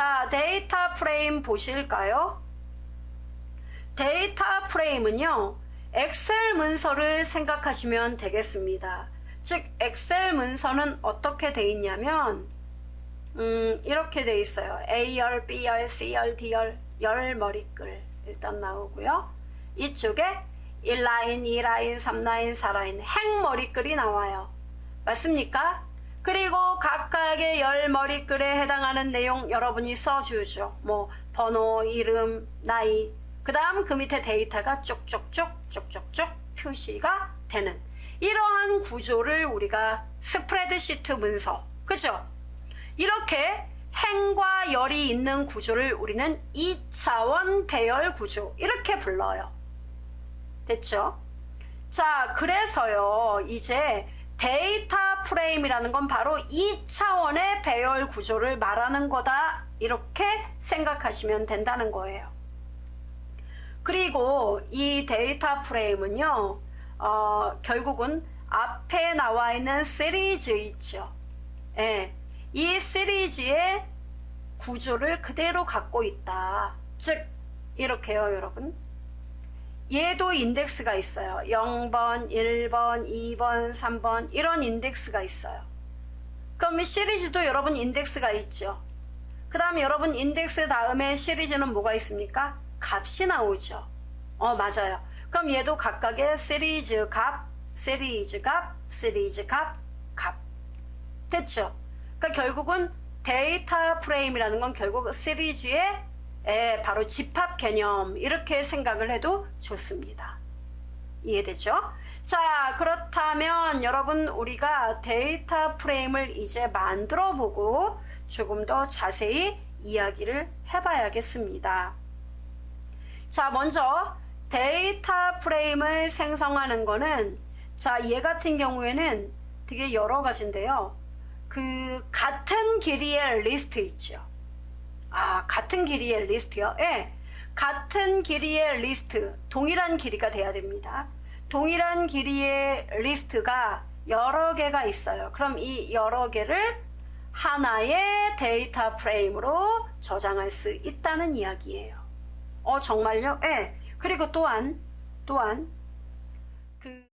자, 데이터 프레임 보실까요? 데이터 프레임은요, 엑셀 문서를 생각하시면 되겠습니다. 즉, 엑셀 문서는 어떻게 돼 있냐면, 음, 이렇게 돼 있어요. A열, B열, C열, D열, 열 머리글 일단 나오고요. 이쪽에 1라인, 2라인, 3라인, 4라인 행 머리글이 나와요. 맞습니까? 그리고 각각의 열 머리글에 해당하는 내용 여러분이 써주죠. 뭐 번호, 이름, 나이 그 다음 그 밑에 데이터가 쪽쪽쪽 쪽쪽쪽 표시가 되는 이러한 구조를 우리가 스프레드시트 문서 그죠? 이렇게 행과 열이 있는 구조를 우리는 2차원 배열 구조 이렇게 불러요. 됐죠? 자, 그래서요, 이제 데이터 프레임이라는 건 바로 2차원의 배열 구조를 말하는 거다. 이렇게 생각하시면 된다는 거예요. 그리고 이 데이터 프레임은요, 어, 결국은 앞에 나와 있는 시리즈 있죠. 예, 이 시리즈의 구조를 그대로 갖고 있다. 즉, 이렇게요, 여러분. 얘도 인덱스가 있어요. 0번, 1번, 2번, 3번 이런 인덱스가 있어요. 그럼 이 시리즈도 여러분 인덱스가 있죠. 그 다음에 여러분 인덱스 다음에 시리즈는 뭐가 있습니까? 값이 나오죠. 어 맞아요. 그럼 얘도 각각의 시리즈 값, 시리즈 값, 시리즈 값, 값. 됐죠? 그러니까 결국은 데이터 프레임이라는 건 결국 시리즈의 예, 바로 집합 개념 이렇게 생각을 해도 좋습니다. 이해되죠? 자 그렇다면 여러분 우리가 데이터 프레임을 이제 만들어 보고 조금 더 자세히 이야기를 해봐야겠습니다. 자 먼저 데이터 프레임을 생성하는 거는 자 얘 같은 경우에는 되게 여러 가지인데요. 그 같은 길이의 리스트 있죠. 아, 같은 길이의 리스트요? 예. 같은 길이의 리스트, 동일한 길이가 돼야 됩니다. 동일한 길이의 리스트가 여러 개가 있어요. 그럼 이 여러 개를 하나의 데이터 프레임으로 저장할 수 있다는 이야기예요. 어, 정말요? 예. 그리고 또한, 또한, 그,